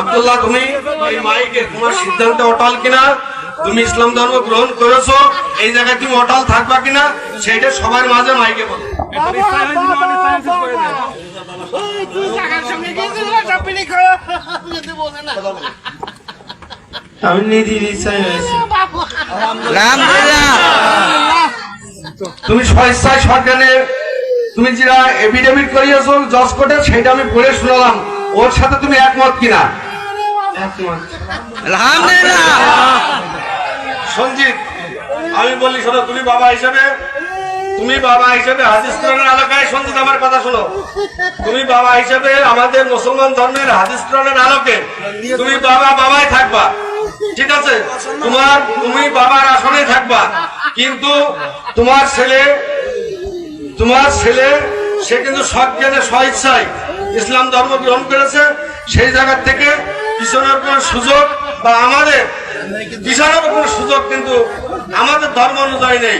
আব্দুল্লাহ তুমি মাইকে তোমার সিদ্ধান্ত অটল কিনা? তুমি ইসলাম ধর্ম গ্রহণ করেছ এই জায়গায় তুমি অটল থাকবা কিনা? সেইটা সবার মাঝে মাইকে বলো। সঙ্গে আমি নিধির ইচ্ছাই হয়েছি। বাবা তুমি স্বেচ্ছায় সরকারে তুমি যেটা এফিডেভিট করিয়েছো জজ কোর্টে সেটা আমি পড়ে শুনলাম। ওর সাথে তুমি একমত কিনা? একমত। সঞ্জিত আমি বলি শোনো তুমি বাবা হিসেবে তুমি বাবা হিসেবে হাদিস কোরআনের আলোকায় সঞ্জিত আমার কথা শোনো। তুমি বাবা হিসেবে আমাদের মুসলমান ধর্মের হাদিস কোরআনের আলোকে তুমি বাবা বাবাই থাকবা। ঠিক আছে? তোমার তুমি বাবার আসনে থাকবা। কিন্তু তোমার ছেলে তোমার ছেলে, সে কিন্তু সজ্ঞানে স্বেচ্ছায় ইসলাম ধর্ম গ্রহণ করেছে। সেই জায়গার থেকে পিছনের কোনো সুযোগ বা আমাদের পিছনের কোনো সুযোগ কিন্তু আমাদের ধর্ম অনুযায়ী নেই।